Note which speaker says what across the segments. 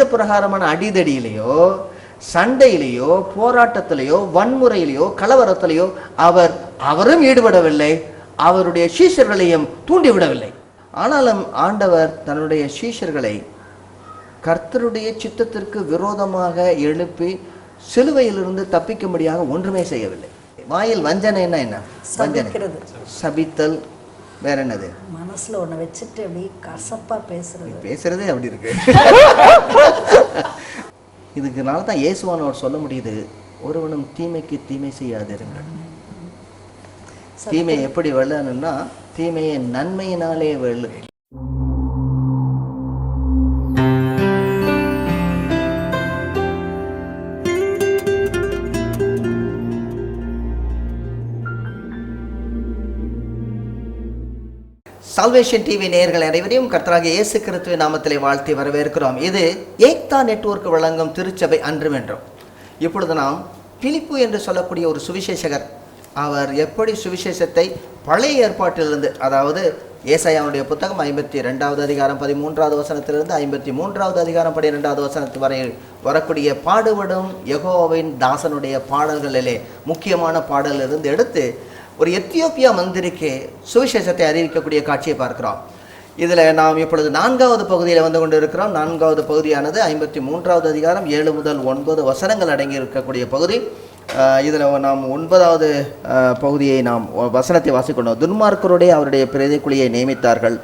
Speaker 1: பிரகாரமான அடிதடியிலேயோ சண்டையிலேயோ போராட்டத்திலேயோ வன்முறையிலேயோ கலவரத்திலேயோ அவர் அவரும் ஈடுபடவில்லை. அவருடைய சீஷர்களையும் தூண்டிவிடவில்லை. ஆனாலும் ஆண்டவர் தன்னுடைய சீஷர்களை கர்த்தருடைய சித்தத்திற்கு விரோதமாக எழுப்பி சிலுவையிலிருந்து தப்பிக்கும்படியாக ஒன்றுமே செய்யவில்லை. வாயில் வஞ்சனைன்னா என்ன? வஞ்சனை. சபித்தல் வேற என்னது?
Speaker 2: மனசுல ஒண்ணு வச்சுட்டு அப்படி கசப்பா பேசுறது.
Speaker 1: பேசுறதே அப்படி இருக்கு. இதுக்குனால தான் இயேசுவானவர் சொல்ல முடியுது ஒருவனும் தீமைக்கு தீமை செய்யாதிருங்கள் தீமை எப்படி வெல்லணும்னா தீமையை நன்மையினாலே வெல்லு சால்வேஷன் டிவி நேயர்கள் அனைவரையும் கர்த்தராக இயேசு கிறிஸ்துவ நாமத்திலே வாழ்த்தி வரவேற்கிறோம். இது ஏக்தா நெட்வொர்க் வழங்கும் திருச்சபை அன்று வென்றோம் இப்பொழுது நாம் பிலிப்பு என்று சொல்லக்கூடிய ஒரு சுவிசேஷகர் அவர் எப்படி சுவிசேஷத்தை பழைய ஏற்பாட்டிலிருந்து அதாவது ஏசாயாவுடைய புத்தகம் ஐம்பத்தி ரெண்டாவது அதிகாரம் பதிமூன்றாவது வசனத்திலிருந்து ஐம்பத்தி மூன்றாவது அதிகாரம் பன்னிரெண்டாவது வசனத்து வரை வரக்கூடிய பாடுபடும் யகோவின் தாசனுடைய பாடல்களிலே முக்கியமான பாடலிலிருந்து எடுத்து ஒரு எத்தியோப்பியா மந்திரிக்கு சுவிசேஷத்தை அறிவிக்கக்கூடிய காட்சியை பார்க்கிறோம். இதில் நாம் இப்பொழுது நான்காவது பகுதியில் வந்து கொண்டு இருக்கிறோம் நான்காவது பகுதியானது ஐம்பத்தி மூன்றாவது அதிகாரம் ஏழு முதல் ஒன்பது வசனங்கள் அடங்கி இருக்கக்கூடிய பகுதி. இதில் நாம் ஒன்பதாவது பகுதியை நாம் வசனத்தை வாசிக்கொண்டோம் துன்மார்க்கருடைய அவருடைய பிரதிக்குழியை நியமித்தார்கள்.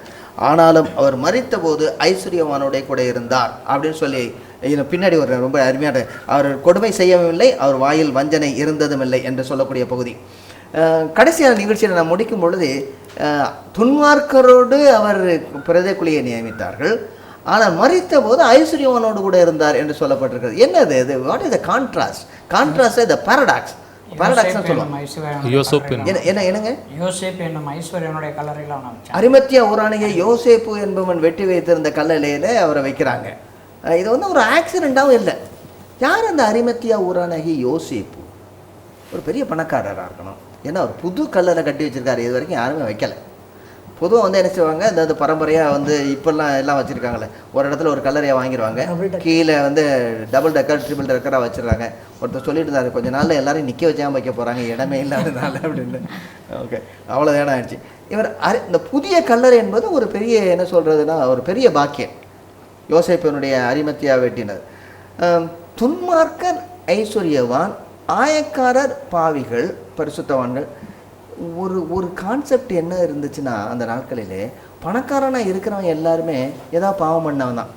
Speaker 1: ஆனாலும் அவர் மறித்தபோது ஐஸ்வர்யவானுடைய கூட இருந்தார் அப்படின்னு சொல்லி இதில் பின்னாடி ஒரு ரொம்ப அருமையான அவர் கொடுமை செய்யவும் இல்லை அவர் வாயில் வஞ்சனை இருந்ததும் இல்லை என்று சொல்லக்கூடிய பகுதி. கடைசியான நிகழ்ச்சியை நான் முடிக்கும் பொழுது துன்மார்க்கரோடு அவர் பிரதைக்குழியை நியமித்தார்கள். ஆனால் மறித்த போது ஐஸ்வர்யவானோடு கூட இருந்தார் என்று சொல்லப்பட்டிருக்கிறது. என்னது இது? What is the contrast contrast the paradox Arimathea ஊராணியை யோசேப்பு என்பவன் வெட்டி வைத்திருந்த கல்லறையில அவரை வைக்கிறாங்க. இது வந்து ஒரு ஆக்சிடெண்ட்டாகவும் இல்லை. யார் அந்த அரிமத்தியா ஊரானகி யோசேப்பு? ஒரு பெரிய பணக்காரராக இருக்கணும். ஏன்னா ஒரு புது கல்லறை கட்டி வச்சிருக்காரு இது வரைக்கும் யாருமே வைக்கல. பொதுவாக வந்து என்ன செய்வாங்க இந்த பரம்பரையாக வந்து இப்போல்லாம் எல்லாம் வச்சுருக்காங்களே ஒரு இடத்துல ஒரு கல்லறையை வாங்கிடுவாங்க. கீழே வந்து டபுள் டக்கர் ட்ரிபிள் டக்கராக வச்சிடுறாங்க ஒருத்தர் சொல்லிட்டு இருந்தாரு கொஞ்ச நாள்ல எல்லாரும் நிற்க வச்சாம வைக்க போகிறாங்க இடமே இல்லாதனால அப்படின்னு. ஓகே அவ்வளோ நேரம் ஆயிடுச்சு. இவர் அரி- இந்த புதிய கல்லறை என்பது ஒரு பெரிய என்ன சொல்கிறதுனா ஒரு பெரிய பாக்கியம். யோசேப்பனுடைய அரிமத்தியா வெட்டினர். துன்மார்க்கர் ஐஸ்வர்யவான் ஆயக்காரர் பாவிகள் பரிசுத்தவான்கள். ஒரு ஒரு கான்செப்ட் என்ன இருந்துச்சுன்னா அந்த நாட்களில் பணக்காரனாக இருக்கிறவன் எல்லாருமே ஏதாவது பாவம் பண்ணவன் தான்.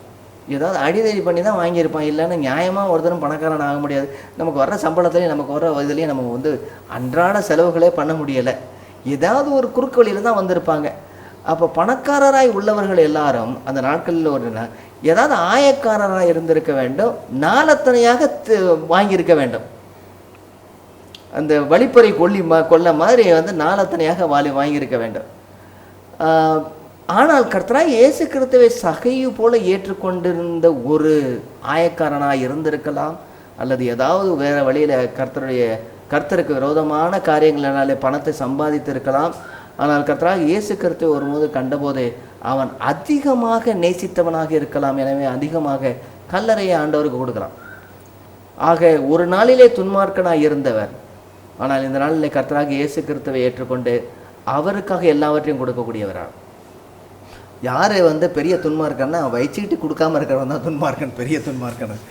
Speaker 1: ஏதாவது அடிதடி பண்ணி தான் வாங்கியிருப்பான். இல்லைன்னா நியாயமாக ஒருத்தரும் பணக்காரன் ஆக முடியாது. நமக்கு வர்ற சம்பளத்துலேயும் நமக்கு வர்ற இதுலேயும் நம்ம வந்து அன்றாட செலவுகளே பண்ண முடியலை. ஏதாவது ஒரு குறுக்கு வழியில் தான் வந்திருப்பாங்க. அப்போ பணக்காரராய் உள்ளவர்கள் எல்லாரும் அந்த நாட்களில் ஒரு ஏதாவது ஆயக்காரராக இருந்திருக்க வேண்டும். நாளத்தனையாக வாங்கியிருக்க வேண்டும். அந்த வழிப்பறை கொல்லி மா கொள்ள மாதிரி வந்து நாலத்தனையாக வாலி வாங்கியிருக்க வேண்டும். ஆனால் கர்த்தராக இயேசு கிறிஸ்துவை சகையு போல ஏற்றுக்கொண்டிருந்த ஒரு ஆயக்காரனாக இருந்திருக்கலாம் அல்லது ஏதாவது வேறு வழியில் கர்த்தருடைய கர்த்தருக்கு விரோதமான காரியங்களினாலே பணத்தை சம்பாதித்திருக்கலாம். ஆனால் கர்த்தராக இயேசு கருத்தை ஒருபோது கண்டபோது அவன் அதிகமாக நேசித்தவனாக இருக்கலாம் எனவே அதிகமாக கல்லறையை ஆண்டவருக்கு கொடுக்கலாம். ஆக ஒரு நாளிலே துன்மார்க்கனாக இருந்தவர் ஆனால் இந்த நாளில் கர்த்தராக இயேசு கிறிஸ்துவை ஏற்றுக்கொண்டு அவருக்காக எல்லாவற்றையும் கொடுக்கக்கூடியவராக யார் வந்து பெரிய துன்மார்க்கன்னா வயிற்றுக்கிட்டு கொடுக்காம இருக்கிறவன் தான் துன்மார்க்கன் பெரிய துன்மார்க்கன்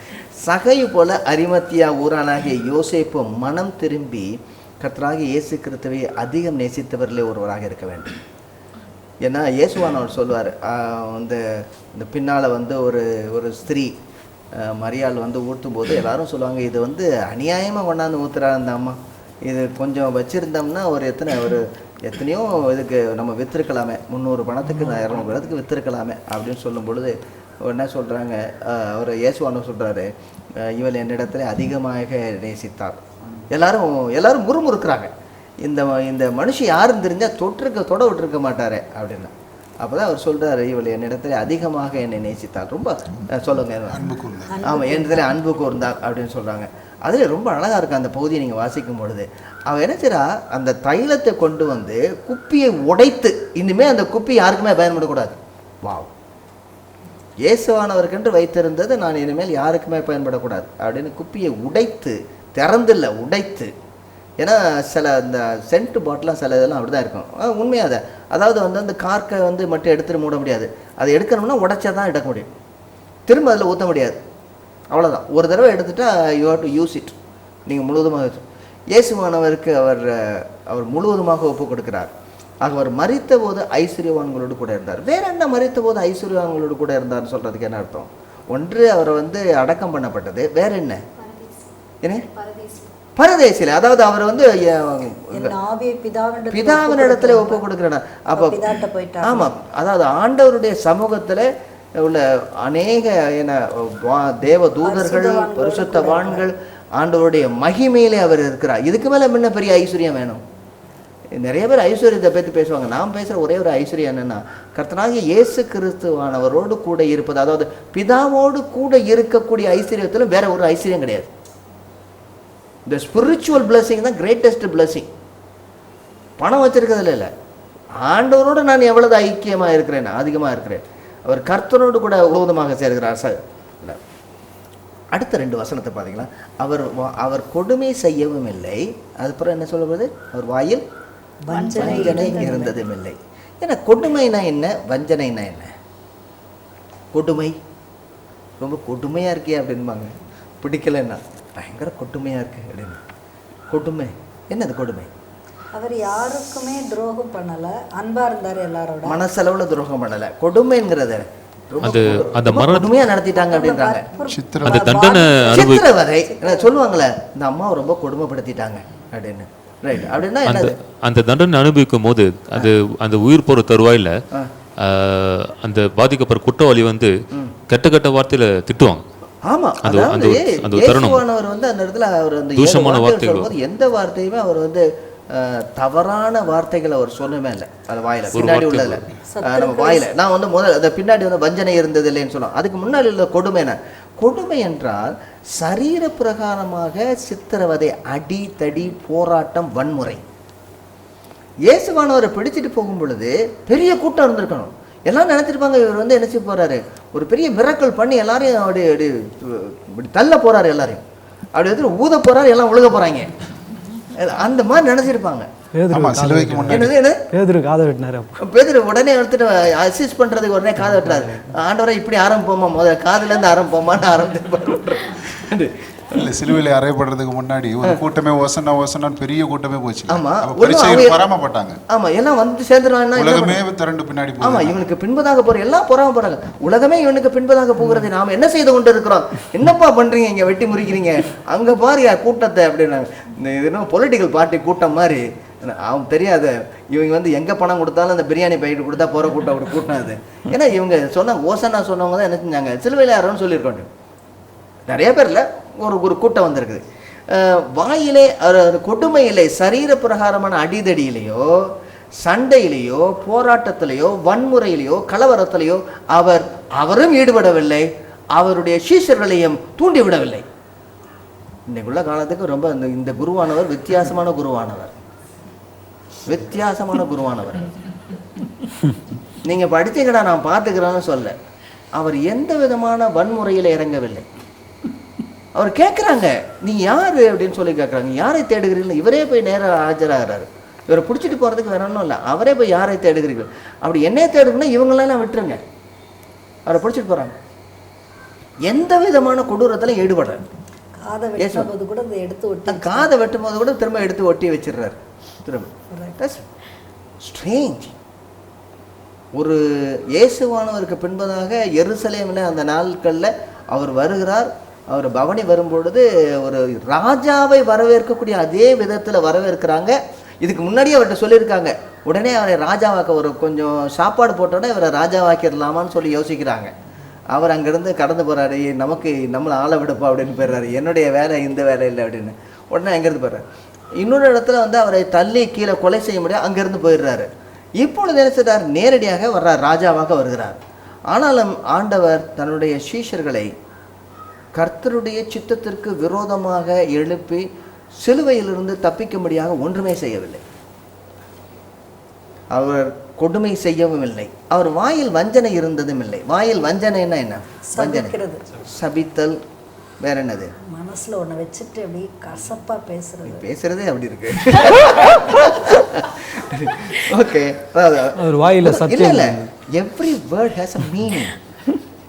Speaker 1: சகையு போல அரிமத்தியா ஊரானாகிய யோசேப்பு மனம் திரும்பி கர்த்தராக இயேசு கிறிஸ்துவை அதிகம் நேசித்தவர்களே ஒருவராக இருக்க வேண்டும். ஏன்னா இயேசுவானவர் சொல்லுவார் வந்து இந்த பின்னால் வந்து ஒரு ஒரு ஸ்திரீ மரியாள் வந்து ஊற்றும் போது எல்லாரும் சொல்லுவாங்க இது வந்து அநியாயமாக கொண்டாந்து ஊத்துறா அந்த அம்மா. இது கொஞ்சம் வச்சுருந்தோம்னா ஒரு எத்தனை ஒரு எத்தனையோ இதுக்கு நம்ம விற்றுருக்கலாமே முந்நூறு பணத்துக்கு நான் இரநூறு பணத்துக்கு விற்றுருக்கலாமே அப்படின்னு சொல்லும் பொழுது என்ன சொல்கிறாங்க அவர் இயேசுவானவர் சொல்கிறாரு இவள் என்னிடத்துல அதிகமாக நேசித்தார் எல்லாரும் எல்லாரும் முறுமுறுக்கிறாங்க. இந்த இந்த மனுஷி யாருன்னு தெரிஞ்சால் தொட்டிருக்க தொட விட்டுருக்க மாட்டாரே அப்படின்னு. அப்போ தான் அவர் சொல்கிறாரு இவள் என்னிடத்துல அதிகமாக என்னை நேசித்தாள். ரொம்ப சொல்லுங்க ஆமாம் என்னிடத்துல அன்பு கூர்ந்தாள் அப்படின்னு சொல்கிறாங்க அதில் ரொம்ப அழகாக இருக்கும் அந்த பகுதியை நீங்கள் வாசிக்கும் பொழுது. அவள் என்ன செய்றா? அந்த தைலத்தை கொண்டு வந்து குப்பியை உடைத்து இனிமேல் அந்த குப்பி யாருக்குமே பயன்படக்கூடாது. வாவ். இயேசுவானவருக்கென்று வைத்திருந்தது நான் இனிமேல் யாருக்குமே பயன்படக்கூடாது அப்படின்னு குப்பியை உடைத்து திறந்தில்ல உடைத்து. ஏன்னா சில இந்த சென்ட் பாட்டிலாம் சில இதெல்லாம் அப்படி தான் இருக்கும். ஆ, அதை? அதாவது வந்து அந்த கார்க்கை வந்து மட்டும் எடுத்துட்டு மூட முடியாது. அதை எடுக்கணும்னா உடைச்சா தான் எடுக்க முடியும். திரும்ப அதில் ஊற்ற முடியாது. அவ்வளோதான் ஒரு தடவை எடுத்துட்டா you have to use it நீங்கள் முழுவதுமாக இயேசுவானவருக்கு அவர் அவர் முழுவதுமாக ஒப்பு கொடுக்கிறார். ஆக அவர் மறித்த போது ஐஸ்வர்யவான்களோடு கூட இருந்தார். வேற என்ன மறித்த போது ஐஸ்வர்யவான்களோடு கூட இருந்தார்னு சொல்கிறதுக்கு என்ன அர்த்தம்? ஒன்று அவர் வந்து அடக்கம் பண்ணப்பட்டது. வேற என்ன? என்ன? பரதேசில அதாவது அவர் வந்து
Speaker 2: பிதாவின்
Speaker 1: பிதாவினிடத்துல ஒப்பு கொடுக்கிறார். அப்போ ஆமாம் அதாவது ஆண்டவருடைய சமூகத்துல உள்ள அநேக என்ன வா- தேவ தூதர்கள் பரிசுத்தவான்கள் ஆண்டவருடைய மகிமையிலே அவர் இருக்கிறார். இதுக்கு மேல முன்ன பெரிய ஐஸ்வர்யம் வேணும்? நிறைய பேர் ஐஸ்வர்யத்தை பற்றி பேசுவாங்க. நான் பேசுகிற ஒரே ஒரு ஐஸ்வர்யம் என்னன்னா கர்த்தனாகிய இயேசு கிறிஸ்துவானவரோடு கூட இருப்பது அதாவது பிதாவோடு கூட இருக்கக்கூடிய ஐஸ்வர்யத்துல வேற ஒரு ஐஸ்வர்யம் கிடையாது. இந்த ஸ்பிரிச்சுவல் blessing தான் கிரேட்டஸ்ட் blessing. பணம் வச்சிருக்கிறதுல இல்லை. ஆண்டவரோடு நான் எவ்வளவு ஐக்கியமாக இருக்கிறேன் அதிகமாக இருக்கிறேன். அவர் கர்த்தரோடு கூட உலகமாக சேர்கிறார் ச இல்ல. அடுத்த ரெண்டு வசனத்தை பார்த்தீங்களா அவர் அவர் கொடுமை செய்யவும் இல்லை. அதுக்கப்புறம் என்ன சொல்லப்படுது அவர் வாயில்
Speaker 2: வஞ்சனை
Speaker 1: இருந்ததும் இல்லை ஏன்னா கொடுமைனா என்ன? வஞ்சனைனா என்ன? கொடுமை. ரொம்ப கொடுமையாக இருக்கே அப்படின்பாங்க பிடிக்கலைன்னா பயங்கர கொடுமையாக இருக்கு அப்படின்னு. கொடுமை. என்னது கொடுமை?
Speaker 2: அவர் யாருக்குமே துரோகம் பண்ணல. அன்பா இருந்தார் எல்லாரோட.
Speaker 1: மனசளவுல துரோகம் பண்ணல. கொடுமைங்கிறத
Speaker 3: அது அந்த
Speaker 1: கொடுமையா நடத்திட்டாங்க அப்படின்றாங்க.
Speaker 4: சித்திர
Speaker 3: அந்த தண்டனை
Speaker 1: சித்திரவதை. என்ன சொல்லுவாங்களே இந்த அம்மாவை ரொம்ப கொடுமைப்படுத்திட்டாங்க அப்படின்னு. ரைட் அப்படின்னா
Speaker 3: அந்த
Speaker 1: என்னது?
Speaker 3: அந்த தண்டனை அனுபவிக்கும் போது அது அந்த உயிர் போற தருவாயில அந்த பாதிக்கப்படுற குற்றவாளி வந்து கெட்ட கெட்ட வார்த்தையில திட்டுவாங்க.
Speaker 1: ஆமா.
Speaker 3: அந்த- அந்த தருணம்.
Speaker 1: வந்து அந்த இடத்துல அவர் அந்த
Speaker 3: தூஷமான
Speaker 1: வார்த்தைகள் எந்த வார்த்தையுமே அவர் வந்து தவறான வார்த்தைகள் அவர் சொன்னமே இல்லை. அது வாயில. பின்னாடி உள்ளதுல. நம்ம வாயில. நான் வந்து முதல்ல அந்த பின்னாடி வந்து வஞ்சனை இருந்தது இல்லைன்னு சொன்னோம். அதுக்கு முன்னாடி உள்ள கொடுமை என்ன? கொடுமை என்றால் சரீர பிரகாரமாக சித்திரவதை அடி தடி போராட்டம் வன்முறை. இயேசுவானவரை பிடிச்சிட்டு போகும் பொழுது பெரிய கூட்டம் இருந்திருக்கணும். எல்லாம் நினைச்சிருப்பாங்க இவர் வந்து செய்ய போறாரு? ஒரு பெரிய மிரக்கல் பண்ணி எல்லாரையும் அப்படி அப்படி தள்ள போறாரு எல்லாரையும். அப்படி வந்து ஊத போறாரு எல்லாம் உழுக போறாங்க. அந்த மாதிரி நினைச்சிருப்பாங்க.
Speaker 5: பேதர்
Speaker 1: உடனே எடுத்துட்டு அசிஸ்ட் பண்றதுக்கு உடனே காதை வெட்டுறாரு. ஆண்டவரை இப்படி ஆரம்பிப்போமா? முதல்ல காதுல இருந்து ஆரம்பிப்போமான்னு ஆரம்பிச்சு
Speaker 4: இல்ல சிலுவையில அறையப்படுறதுக்கு முன்னாடி ஒரு கூட்டமே ஓசனா ஓசனான்னு பெரிய கூட்டமே போச்சு
Speaker 1: ஆமா.
Speaker 4: அப்ப
Speaker 1: ஒண்ணும்
Speaker 4: பரிசெயர்
Speaker 1: அவங்க-
Speaker 4: பராமப்பட்டாங்க.
Speaker 1: ஆமா எல்லாம் வந்து சேர்ந்துருவாங்கன்னா
Speaker 4: உலகமே? திரண்டு பின்னாடி
Speaker 1: ஆமா
Speaker 4: போகுது.
Speaker 1: இவனுக்கு பின்பதாக போற எல்லாம் பொறாம போறாங்க உலகமே இவனுக்கு பின்பதாக போகிறது. நாம என்ன செய்து கொண்டு இருக்கிறோம் என்னப்பா பண்றீங்க இங்க வெட்டி முறிக்கிறீங்க? அங்க பாரு கூட்டத்தை அப்படின்னாங்க இந்த இது என்ன பொலிட்டிக்கல் பார்ட்டி கூட்டம் மாதிரி. அவன் தெரியாது. இவங்க வந்து எங்க பணம் கொடுத்தாலும் அந்த பிரியாணி பைட்டு கொடுத்தா போற கூட்டம் அப்படி கூட்டம் அது. ஏன்னா இவங்க சொன்னாங்க ஓசனா சொன்னவங்க தான் என்ன செஞ்சாங்க? சிலுவையில் யாரோன்னு சொல்லியிருக்கோம். நிறைய பேர்ல ஒரு ஒரு கூட்டம் வந்திருக்குது. வாயிலே ஒரு- கொடுமையிலே சரீர பிரகாரமான அடிதடியிலேயோ சண்டையிலேயோ போராட்டத்திலேயோ வன்முறையிலேயோ கலவரத்திலேயோ அவர் அவரும் ஈடுபடவில்லை. அவருடைய சீஷர்களையும் தூண்டிவிடவில்லை. இன்னைக்குள்ள காலத்துக்கு ரொம்ப இந்த இந்த குருவானவர் வித்தியாசமான குருவானவர். வித்தியாசமான குருவானவர். நீங்க படிச்சீங்கடா நான் பார்த்துக்கிறேன்னு சொல்ல. அவர் எந்த விதமான வன்முறையில் இறங்கவில்லை. அவர் கேட்குறாங்க நீ யாரு? அப்படின்னு சொல்லி கேட்குறாங்க யாரை தேடுகிறீர்கள்? இவரே போய் நேரா ஆஜராகிறாரு. இவரை பிடிச்சிட்டு போகிறதுக்கு வேற ஒன்றும் இல்லை. அவரே போய் யாரை தேடுகிறீர்கள்? அப்படி என்னைய தேடுங்கன்னா இவங்களெல்லாம் விட்டுருங்க. அவரை பிடிச்சிட்டு போகிறாங்க எந்த விதமான கொடூரத்திலும் ஈடுபடுறாரு
Speaker 2: காதை வெட்டின போது கூட எடுத்து ஒட்டி
Speaker 1: காதை வெட்டும் போது கூட திரும்ப எடுத்து ஒட்டி வச்சிடுறாரு. திரும்ப. ஸ்ட்ரேஞ்ச் ஒரு இயேசுவானவருக்கு பின்பதாக எருசலேமில் அந்த நாட்களில் அவர் வருகிறார். அவர் பவனி வரும்பொழுது ஒரு ராஜாவை வரவேற்கக்கூடிய அதே விதத்தில் வரவேற்கிறாங்க. இதுக்கு முன்னாடியே அவர்கிட்ட சொல்லியிருக்காங்க. உடனே அவரை ராஜாவாக்க ஒரு கொஞ்சம் சாப்பாடு போட்டோன்னே இவரை ராஜாவாக்கிடலாமான்னு சொல்லி யோசிக்கிறாங்க. அவர் அங்கேருந்து கடந்து போகிறாரு நமக்கு நம்மளை ஆள விடுப்பா அப்படின்னு போயிடுறாரு. என்னுடைய வேலை இந்த வேலை இல்லை அப்படின்னு. உடனே அங்கேருந்து போயிடுறாரு. இன்னொரு இடத்துல வந்து அவரை தள்ளி கீழே கொலை செய்ய முடியாது அங்கேருந்து போயிடுறாரு. இப்பொழுது நினைச்சிட்டார் நேரடியாக வர்றார் ராஜாவாக வருகிறார். ஆனாலும் ஆண்டவர் தன்னுடைய சீஷர்களை கர்த்தருடைய சித்தத்திற்கு விரோதமாக எழுப்பி சிலுவையிலிருந்து தப்பிக்கும்படியாக ஒன்றுமே செய்யவில்லை. அவர் கொடுமை செய்யவும் இல்லை. அவர் வாயில் வஞ்சனை இருந்ததும் இல்லை. வாயில் வஞ்சனைன்னா என்ன? வஞ்சனை. சபித்தல் வேற என்னது?
Speaker 2: மனசுல ஒண்ணு வச்சுட்டு அப்படி கசப்பா பேசுறது.
Speaker 1: பேசுறதே அப்படி இருக்கு. ஓகே.
Speaker 5: அவர் வாயில
Speaker 1: இல்ல
Speaker 5: சத்தியம்
Speaker 1: இல்ல. Every word has a meaning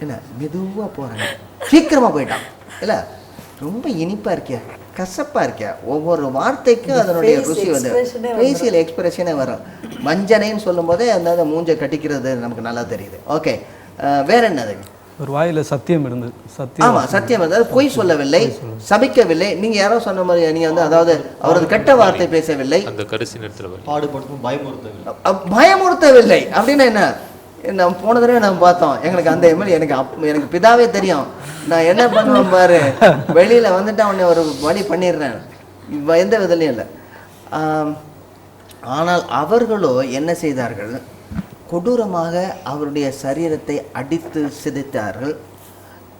Speaker 1: என்ன? மெதுவா போறாங்க. சீக்கிரமா போயிட்டான். இல்ல? ரொம்ப இனிப்பா இருக்கியா? கசப்பா இருக்கியா? ஒவ்வொரு வார்த்தைக்கும் அதனுடைய
Speaker 2: face
Speaker 1: ருசி வந்து ஃபேஷியல் எக்ஸ்பிரஷனே வரும். வஞ்சனைன்னு சொல்லும் போதே அந்த மூஞ்சை கட்டிக்கிறது நமக்கு நல்லா தெரியுது. ஓகே வேற என்னது?
Speaker 5: ஒரு வாயில சத்தியம் இருந்தது சத்தியம்.
Speaker 1: ஆமா சத்தியம் அதாவது பொய் சொல்லவில்லை சபிக்கவில்லை. நீங்க யாரோ சொன்ன மாதிரி நீங்க வந்து அதாவது அவரது கெட்ட வார்த்தை பேசவில்லை.
Speaker 3: அந்த கடைசி நேரத்தில்
Speaker 6: பாடுபடுத்தும் பயமுறுத்தவில்லை.
Speaker 1: பயமுறுத்தவில்லை. அப்படின்னா என்ன? நான் போன தடவை நான் பார்த்தோம். எங்களுக்கு அந்த எம்எல்ஏ எனக்கு அப் எனக்கு பிதாவே தெரியும். நான் என்ன பண்ணுவேன் பாரு வெளியில் வந்துட்டு அவனை ஒரு வழி பண்ணிடுறேன். எந்த விதலையும் இல்லை. ஆனால் அவர்களோ என்ன செய்தார்கள்? கொடூரமாக அவருடைய சரீரத்தை அடித்து சிதைத்தார்கள்.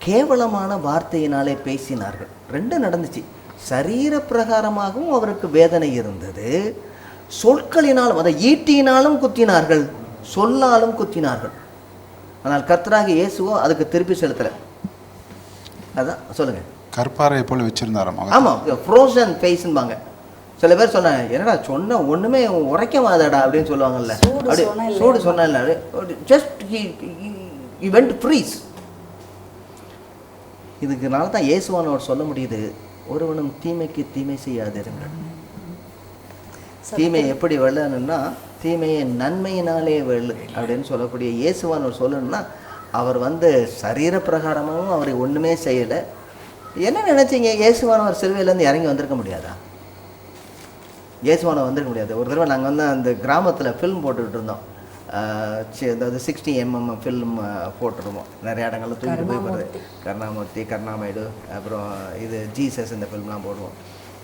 Speaker 1: கேவலமான வார்த்தையினாலே பேசினார்கள். ரெண்டும் நடந்துச்சு. சரீர பிரகாரமாகவும் அவருக்கு வேதனை இருந்தது. சொற்களினாலும் அதை ஈட்டியினாலும் குத்தினார்கள். சொல்லாலும் குத்தினார்கள். ஆனால் கர்த்தராகிய இயேசுவோ அதுக்கு திருப்பி செலுத்தலை. அதான் சொல்லுங்க.
Speaker 4: கற்பாறை போல வச்சிருந்தாராம்.
Speaker 1: ஆமாம் ஃப்ரோசன் ஃபேஸ்ன்பாங்க சில பேர் சொன்னாங்க என்னடா சொன்ன ஒண்ணுமே உரைக்க மாதடா அப்படின்னு சொல்லுவாங்கல்ல. அப்படி? சூடு சொன்ன ஜஸ்ட் வெண்ட் ஃப்ரீஸ் இதுக்குனால தான் இயேசுவானவர் சொல்ல முடியுது ஒருவனும் தீமைக்கு தீமை செய்யாதிருங்கள். தீமை எப்படி வெல்லணும்னா தீமையை நன்மையினாலே வெல்லு அப்படின்னு சொல்லக்கூடிய இயேசுவானவர் சொல்லணும்னா அவர் வந்து சரீர பிரகாரமாகவும் அவரை ஒண்ணுமே செய்யலை. என்ன நினைச்சீங்க? இயேசுவானவர் சிலுவையிலேருந்து இறங்கி வந்திருக்க முடியாதா? இயேசுவானவர் வந்திருக்க முடியாது. ஒரு தடவை நாங்கள் வந்து அந்த கிராமத்தில் ஃபில்ம் போட்டுக்கிட்டு இருந்தோம். அதாவது சிக்ஸ்டி எம்எம் ஃபில்ம் போட்டுருவோம் நிறைய இடங்கள்ல தூக்கிட்டு போய் போடுறது. கருணாமூர்த்தி. கருணாமயுடு அப்புறம் இது ஜீசஸ் இந்த ஃபில்ம்லாம் போடுவோம்.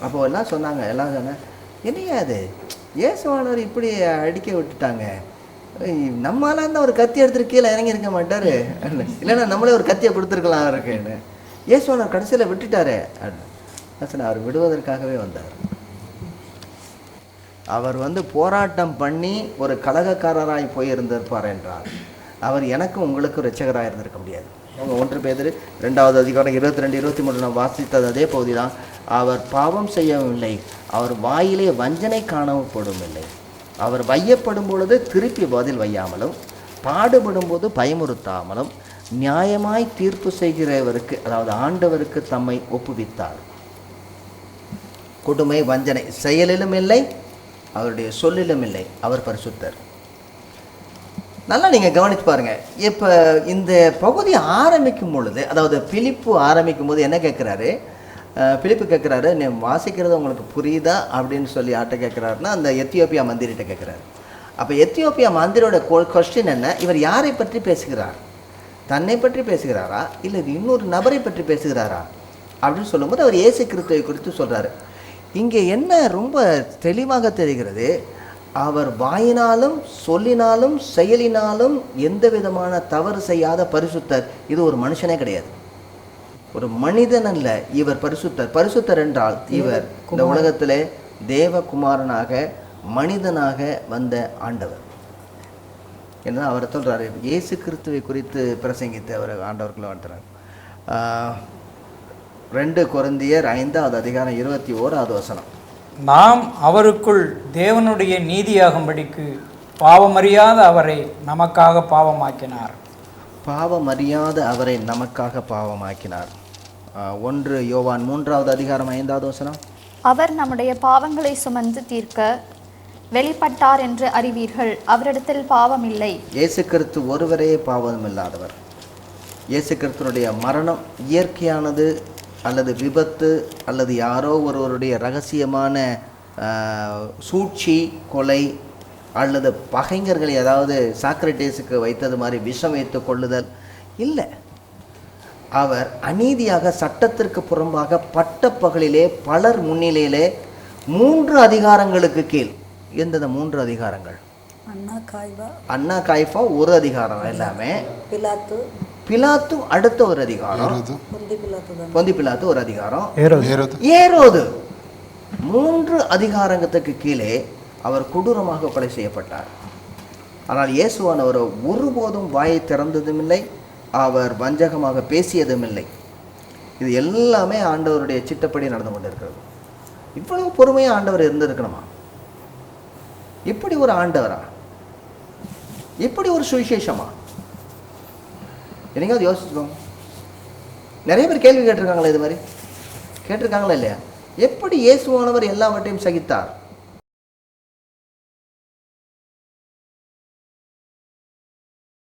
Speaker 1: அப்போ எல்லாம் சொன்னாங்க எல்லாம் சொன்னேன் என்னையா அது? இயேசுவானவர் இப்படி அடிக்க விட்டுட்டாங்க. நம்மளால இருந்தால் ஒரு கத்தி எடுத்துட்டு கீழே இறங்கி இருக்க மாட்டாரு. இல்லைன்னா நம்மளே ஒரு கத்தியை கொடுத்துருக்கலாம் அவருக்குன்னு. இயேசுவானவர் கடைசியில் விட்டுட்டாரே. அப்படின்னு. அவர் விடுவதற்காகவே வந்தார். அவர் வந்து போராட்டம் பண்ணி ஒரு கலகக்காரராய் போயிருந்திருப்பார் என்றால் அவர் எனக்கும் உங்களுக்கும் ரச்சகராக இருந்திருக்க முடியாது. அவங்க ஒன்று பேர் ரெண்டாவது அதிகாரம் இருபத்தி ரெண்டு இருபத்தி மூணு நான் வாசித்தது அதே பகுதி தான் அவர் பாவம் செய்யவில்லை அவர் வாயிலே வஞ்சனை காணப்படும் இல்லை அவர் வையப்படும் பொழுது திருப்பி பதில் வையாமலும் பாடுபடும் போது பயமுறுத்தாமலும் நியாயமாய் தீர்ப்பு செய்கிறவருக்கு அதாவது ஆண்டவருக்கு தம்மை ஒப்புவித்தார். கொடுமை வஞ்சனை செயலிலும் இல்லை அவருடைய சொல்லிலும் இல்லை. அவர் பரிசுத்தர். நல்லா நீங்கள் கவனித்து பாருங்கள் இப்போ இந்த பகுதி ஆரம்பிக்கும் பொழுது அதாவது பிலிப்பு ஆரம்பிக்கும் போது என்ன கேட்குறாரு? பிலிப்பு கேட்குறாரு நீ வாசிக்கிறது உங்களுக்கு புரியுதா? அப்படின்னு சொல்லி ஆட்ட கேட்குறாருன்னா அந்த எத்தியோப்பியா மந்திரிட்ட கேட்குறாரு அப்போ எத்தியோப்பியா மந்திரோட கொஸ்டின் என்ன? இவர் யாரை பற்றி பேசுகிறார்? தன்னை பற்றி பேசுகிறாரா? இல்லை இன்னொரு நபரை பற்றி பேசுகிறாரா? அப்படின்னு சொல்லும்போது அவர் இயேசு கிறிஸ்துவை குறித்து சொல்கிறாரு இங்கே என்ன ரொம்ப தெளிவாக தெரிகிறது அவர் வாயினாலும் சொல்லினாலும் செயலினாலும் எந்த விதமான தவறு செய்யாத பரிசுத்தர். இது ஒரு மனுஷனே கிடையாது. ஒரு மனிதன் அல்ல இவர் பரிசுத்தர். பரிசுத்தர் என்றால் இவர் இந்த உலகத்திலே தேவகுமாரனாக மனிதனாக வந்த ஆண்டவர். என்ன அவர் சொல்றாரு? இயேசு கிறிஸ்துவை குறித்து பிரசங்கித்து அவர் ஆண்டவர்களை வாழ்த்துறார். ஆஹ், ரெண்டு கொரிந்தியர் ஐந்தாவது அதிகாரம் இருபத்தி ஓராவது வசனம்.
Speaker 7: நாம் அவருக்குள் தேவனுடைய நீதியாகும்படிக்கு பாவமறியாத அவரை நமக்காக பாவமாக்கினார்.
Speaker 1: பாவம் அறியாத அவரை நமக்காக பாவமாக்கினார். ஒன்று யோவான் மூன்றாவது அதிகாரம் ஐந்தாவது வசனம்.
Speaker 8: அவர் நம்முடைய பாவங்களை சுமந்து தீர்க்க வெளிப்பட்டார் என்று அறிவீர்கள். அவரிடத்தில் பாவம் இல்லை.
Speaker 1: இயேசு கிறிஸ்து ஒருவரே பாவம் இல்லாதவர். இயேசு கிறிஸ்துனுடைய மரணம் இயற்கையானது அல்லது விபத்து அல்லது யாரோ ஒருவருடைய ரகசியமான சூழ்ச்சி கொலை அல்லது பகைஞர்களை ஏதாவது சாக்ரட்டிஸுக்கு வைத்தது மாதிரி விஷம் வைத்து கொள்ளுதல் இல்லை. அவர் அநீதியாக சட்டத்திற்கு புறம்பாக பட்டப்பகலிலே பலர் முன்னிலையிலே மூன்று அதிகாரங்களுக்கு கீழ். எந்தெந்த மூன்று அதிகாரங்கள்?
Speaker 2: அண்ணா
Speaker 1: காய்ஃபா ஒரு அதிகாரம் எல்லாமே.
Speaker 2: பிலாத்து.
Speaker 1: பிலாத்து அடுத்த ஒரு அதிகாரம்.
Speaker 2: பொந்தி பிலாத்து
Speaker 1: ஒரு அதிகாரம்.
Speaker 5: ஏரோது.
Speaker 1: மூன்று அதிகாரத்துக்கு கீழே அவர் கொடூரமாக கொலை செய்யப்பட்டார். ஆனால் இயேசுவானவர் ஒருபோதும் வாயை திறந்ததும் இல்லை அவர் வஞ்சகமாக பேசியதும் இல்லை இது எல்லாமே ஆண்டவருடைய சிட்டப்படி நடந்து கொண்டிருக்கிறது. இவ்வளவு பொறுமையாக ஆண்டவர் இருந்திருக்கணுமா? இப்படி ஒரு ஆண்டவரா? இப்படி ஒரு சுவிசேஷமா? என்னைக்காவது யோசிச்சுக்கோங்க நிறைய பேர் கேள்வி கேட்டிருக்காங்களா இது மாதிரி. கேட்டிருக்காங்களா இல்லையா? எப்படி இயேசுவானவர் எல்லாவற்றையும் சகித்தார்?